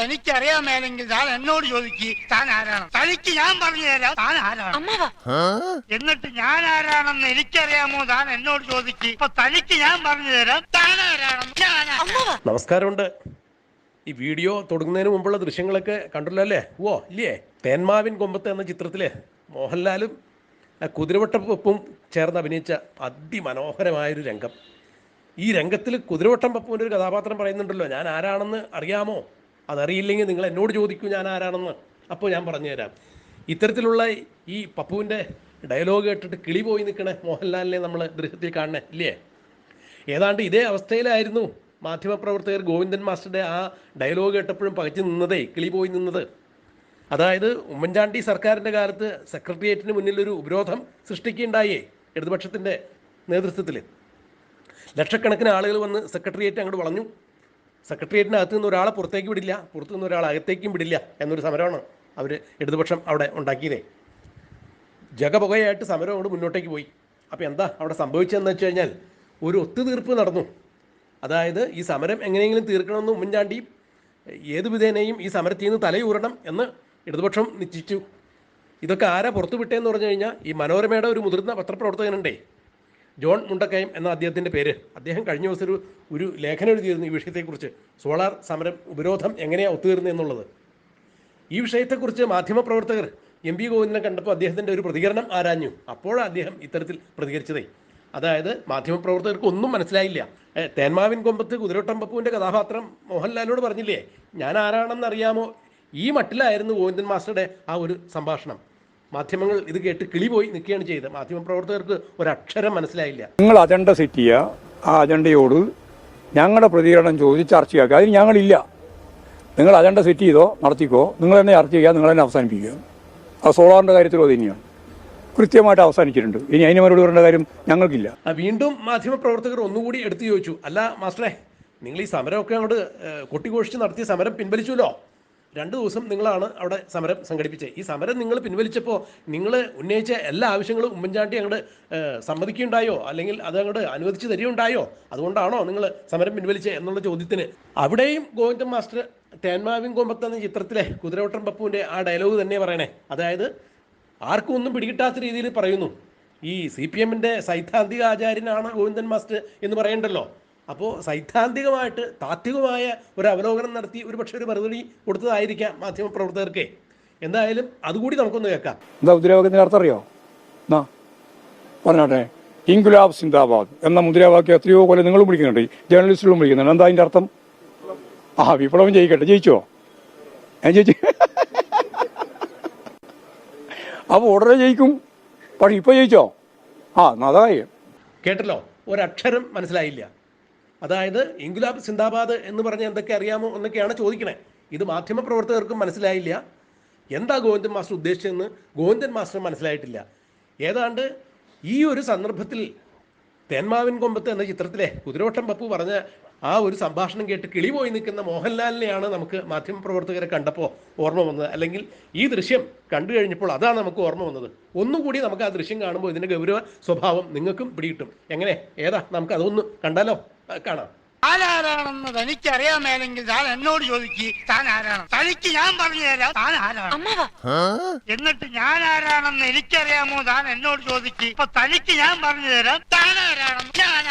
തനിക്കറിയാമേലെങ്കിൽ താൻ എന്നോട് ചോദിക്ക് താൻ ആരാണ്? തനിക്ക് ഞാൻ പറഞ്ഞു തരാം താൻ ആരാണ്? അമ്മാവാ. എന്നിട്ട് ഞാൻ ആരാണെന്ന് എനിക്കറിയാമോ? താൻ എന്നോട് ചോദിക്ക് ഇപ്പൊ തനിക്ക് ഞാൻ പറഞ്ഞു തരാം താൻ ആരാണെന്ന് നമസ്കാരം അമ്മാവാ. നമസ്കാരമുണ്ട്. ഈ വീഡിയോ തുടങ്ങുന്നതിന് മുമ്പുള്ള ദൃശ്യങ്ങളൊക്കെ കണ്ടല്ലോ അല്ലേ? ഓ ഇല്ലേ? തേന്മാവിൻ കൊമ്പത്ത് എന്ന ചിത്രത്തിലെ മോഹൻലാലും കുതിരവട്ടപ്പും ചേർന്ന് അഭിനയിച്ച അതിമനോഹരമായൊരു രംഗം. ഈ രംഗത്തിൽ കുതിരവട്ടം പപ്പുവിന്റെ ഒരു കഥാപാത്രം പറയുന്നുണ്ടല്ലോ ഞാൻ ആരാണെന്ന് അറിയാമോ? അതറിയില്ലെങ്കിൽ നിങ്ങൾ എന്നോട് ചോദിക്കൂ ഞാൻ ആരാണെന്ന്. അപ്പോൾ ഞാൻ പറഞ്ഞുതരാം. ഇത്തരത്തിലുള്ള ഈ പപ്പുവിന്റെ ഡയലോഗ് കേട്ടിട്ട് കിളി പോയി നിൽക്കണ മോഹൻലാലിനെ നമ്മൾ ദൃശ്യത്തിൽ കാണണേ ഇല്ലേ? ഏതാണ്ട് ഇതേ അവസ്ഥയിലായിരുന്നു മാധ്യമപ്രവർത്തകർ ഗോവിന്ദൻ മാസ്റ്ററുടെ ആ ഡയലോഗ് കേട്ടപ്പോഴും പകച്ചു നിന്നതേ കിളി പോയി നിന്നത്. അതായത് ഉമ്മൻചാണ്ടി സർക്കാരിന്റെ കാലത്ത് സെക്രട്ടേറിയറ്റിന് മുന്നിൽ ഒരു ഉപരോധം സൃഷ്ടിക്കുകയുണ്ടായേ ഇടതുപക്ഷത്തിന്റെ നേതൃത്വത്തിൽ. ലക്ഷക്കണക്കിന് ആളുകൾ വന്ന് സെക്രട്ടേറിയറ്റ് അങ്ങോട്ട് വളഞ്ഞു. സെക്രട്ടേറിയറ്റിനകത്ത് നിന്ന് ഒരാളെ പുറത്തേക്ക് വിടില്ല പുറത്തു നിന്ന് ഒരാളെ അകത്തേക്കും വിടില്ല എന്നൊരു സമരമാണ് അവർ ഇടതുപക്ഷം അവിടെ ഉണ്ടാക്കിയതേ. ജഗപുകയായിട്ട് സമരം അവിടെ മുന്നോട്ടേക്ക് പോയി. അപ്പോൾ എന്താ അവിടെ സംഭവിച്ചതെന്ന് വെച്ച് കഴിഞ്ഞാൽ ഒരു ഒത്തുതീർപ്പ് നടന്നു. അതായത് ഈ സമരം എങ്ങനെയെങ്കിലും തീർക്കണമെന്ന് ഉമ്മൻചാണ്ടി ഏത് വിധേനയും ഈ സമരത്തിൽ നിന്ന് തലയൂറണം എന്ന് ഇടതുപക്ഷം നിശ്ചയിച്ചു. ഇതൊക്കെ ആരാ പുറത്തു വിട്ടേന്ന് പറഞ്ഞു കഴിഞ്ഞാൽ ഈ മനോരമയുടെ ഒരു മുതിർന്ന പത്രപ്രവർത്തകനുണ്ടേ. ജോൺ മുണ്ടക്കയം എന്ന അദ്ദേഹത്തിന്റെ പേര്. അദ്ദേഹം കഴിഞ്ഞ ദിവസം ഒരു ഒരു ലേഖനം എഴുതിയിരുന്നു ഈ വിഷയത്തെക്കുറിച്ച്. സോളാർ സമരം ഉപരോധം എങ്ങനെയാണ് ഒത്തുതീർന്നത് എന്നുള്ളത്. ഈ വിഷയത്തെക്കുറിച്ച് മാധ്യമപ്രവർത്തകർ എം പി ഗോവിന്ദനെ കണ്ടപ്പോൾ അദ്ദേഹത്തിന്റെ ഒരു പ്രതികരണം ആരാഞ്ഞു. അപ്പോഴാണ് അദ്ദേഹം ഇത്തരത്തിൽ പ്രതികരിച്ചതേ. അതായത് മാധ്യമപ്രവർത്തകർക്ക് ഒന്നും മനസ്സിലായില്ല. തേന്മാവിൻ കൊമ്പത്ത് കുതിരോട്ടം പപ്പുവിന്റെ കഥാപാത്രം മോഹൻലാലിനോട് പറഞ്ഞില്ലേ ഞാൻ ആരാണെന്ന് അറിയാമോ ഈ മട്ടിലായിരുന്നു ഗോവിന്ദൻ മാസ്റ്ററുടെ ആ ഒരു സംഭാഷണം. മാധ്യമങ്ങൾ ഇത് കേട്ട് കിളി പോയി നിൽക്കുകയാണ് ചെയ്തത്. മാധ്യമ മാധ്യമപ്രവർത്തകർക്ക് ഒരക്ഷരം മനസ്സിലായില്ല. നിങ്ങൾ അജണ്ട സെറ്റ് ചെയ്യുക ആ അജണ്ടയോട് ഞങ്ങളുടെ പ്രതികരണം ചോദിച്ച് ചർച്ചയാക്കുക അതിന് ഞങ്ങളില്ല. നിങ്ങൾ അജണ്ട സെറ്റ് ചെയ്തോ നടത്തിക്കോ നിങ്ങൾ തന്നെ ചർച്ച ചെയ്യുക നിങ്ങൾ തന്നെ അവസാനിപ്പിക്കുക. ആ സോളാറിന്റെ കാര്യത്തിലും അത് തന്നെയാണ്. കൃത്യമായിട്ട് അവസാനിച്ചിട്ടുണ്ട്. ഇനി അതിന് മറുപടി പറയേണ്ട കാര്യം ഞങ്ങൾക്കില്ല. വീണ്ടും മാധ്യമപ്രവർത്തകർ ഒന്നുകൂടി എടുത്തു ചോദിച്ചു. അല്ല മാസ്റ്ററെ നിങ്ങൾ ഈ സമരമൊക്കെ അങ്ങോട്ട് കൊട്ടിഘോഷിച്ച് നടത്തിയ സമരം പിൻവലിച്ചുല്ലോ രണ്ട് ദിവസം നിങ്ങളാണ് അവിടെ സമരം സംഘടിപ്പിച്ചത്. ഈ സമരം നിങ്ങൾ പിൻവലിച്ചപ്പോൾ നിങ്ങൾ ഉന്നയിച്ച എല്ലാ ആവശ്യങ്ങളും ഉമ്മൻചാണ്ടി അങ്ങോട്ട് സമ്മതിക്കുകയുണ്ടായോ? അല്ലെങ്കിൽ അത് അങ്ങോട്ട് അനുവദിച്ച് തരികയുണ്ടായോ? അതുകൊണ്ടാണോ നിങ്ങൾ സമരം പിൻവലിച്ചത് എന്നുള്ള ചോദ്യത്തിന്. അവിടെയും ഗോവിന്ദൻ മാസ്റ്റർ തേന്മാവിൻ കോമ്പത്ത് എന്ന ചിത്രത്തിലെ കുതിരവട്ടം പപ്പുവിന്റെ ആ ഡയലോഗ് തന്നെ പറയണേ. അതായത് ആർക്കും ഒന്നും പിടികിട്ടാത്ത രീതിയിൽ പറയുന്നു. ഈ സി പി എമ്മിന്റെ സൈദ്ധാന്തിക ആചാര്യനാണ് ഗോവിന്ദൻ മാസ്റ്റർ എന്ന് പറയണ്ടല്ലോ. അപ്പോൾ സൈദ്ധാന്തികമായിട്ട് താത്വികമായ ഒരു അവലോകനം നടത്തി ഒരു പക്ഷേ ഒരു മറുപടി കൊടുത്തതായിരിക്കാം മാധ്യമപ്രവർത്തകർക്ക്. എന്തായാലും അതുകൂടി നമുക്കൊന്ന് കേൾക്കാം. എന്താ മുദ്രാവാക്യത്തിന്റെ അർത്ഥം അറിയോ? എന്നാ പറഞ്ഞോട്ടെ. ഇൻകുലാബ് സിന്ദാബാദ് എന്ന മുദ്രാവാക്യം എത്രയോ കൊല്ലം നിങ്ങളും വിളിക്കുന്നുണ്ട്. ജേർണലിസ്റ്റുകളും വിളിക്കുന്നുണ്ട്. എന്താ അതിന്റെ അർത്ഥം? ആ വിപ്ലവം ജയിക്കട്ടെ. ജയിച്ചോ? ഞാൻ ജയിച്ചു. അപ്പോൾ ഉടനെ ജയിക്കും. പക്ഷെ ഇപ്പോൾ ജയിച്ചോ? ആ എന്നാ അതായി കേട്ടല്ലോ? ഒരക്ഷരം മനസ്സിലായില്ല. അതായത് ഇൻഗുലാബ് സിന്ദാബാദ് എന്ന് പറഞ്ഞ എന്തൊക്കെ അറിയാമോ എന്നൊക്കെയാണ് ചോദിക്കണേ. ഇത് മാധ്യമപ്രവർത്തകർക്കും മനസ്സിലായില്ല. എന്താ ഗോവിന്ദൻ മാസ്റ്റർ ഉദ്ദേശിച്ചതെന്ന് ഗോവിന്ദൻ മാസ്റ്റർ മനസ്സിലായിട്ടില്ല. ഏതാണ്ട് ഈ ഒരു സന്ദർഭത്തിൽ തേന്മാവിൻ കൊമ്പത്ത് എന്ന ചിത്രത്തിലെ കുതിരോട്ടം പപ്പു പറഞ്ഞ ആ ഒരു സംഭാഷണം കേട്ട് കിളി പോയി നിൽക്കുന്ന മോഹൻലാലിനെയാണ് നമുക്ക് മാധ്യമപ്രവർത്തകരെ കണ്ടപ്പോൾ ഓർമ്മ വന്നത്. അല്ലെങ്കിൽ ഈ ദൃശ്യം കണ്ടു കഴിഞ്ഞപ്പോൾ അതാണ് നമുക്ക് ഓർമ്മ വന്നത്. ഒന്നുകൂടി നമുക്ക് ആ ദൃശ്യം കാണുമ്പോൾ ഇതിന്റെ ഗൗരവ സ്വഭാവം നിങ്ങൾക്കും പിടികിട്ടും. എങ്ങനെ? ഏതാ? നമുക്ക് അതൊന്ന് കണ്ടാലോ? കാണാം. താൻ തനിക്ക് അറിയാമേലെങ്കിൽ താൻ എന്നോട് ചോദിക്ക് താൻ ആരാണ്? തനിക്ക് ഞാൻ പറഞ്ഞു തരാം താൻ ആരാണ്? എന്നിട്ട് ഞാൻ ആരാണെന്ന് എനിക്കറിയാമോ? താൻ എന്നോട് ചോദിക്ക്. ഇപ്പൊ തനിക്ക് ഞാൻ പറഞ്ഞു തരാം താൻ ആരാണെന്ന്. ഞാൻ